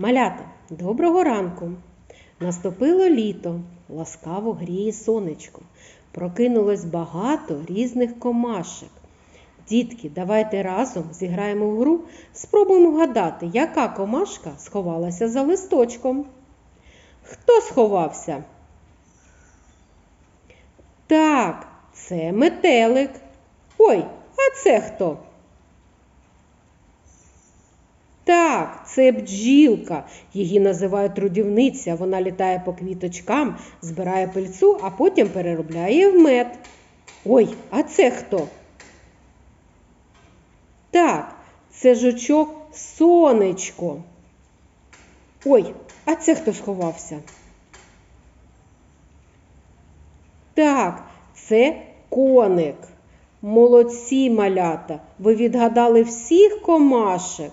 Малята, доброго ранку! Наступило літо, ласкаво гріє сонечко. Прокинулось багато різних комашек. Дітки, давайте разом зіграємо в гру, спробуємо вгадати, яка комашка сховалася за листочком. Хто сховався? Так, це метелик. Ой, а це хто? Так, це бджілка. Її називають трудівниця. Вона літає по квіточкам, збирає пильцу, а потім переробляє в мед. Ой, а це хто? Так, це жучок сонечко. Ой, а це хто сховався? Так, це коник. Молодці малята. Ви відгадали всіх комашек.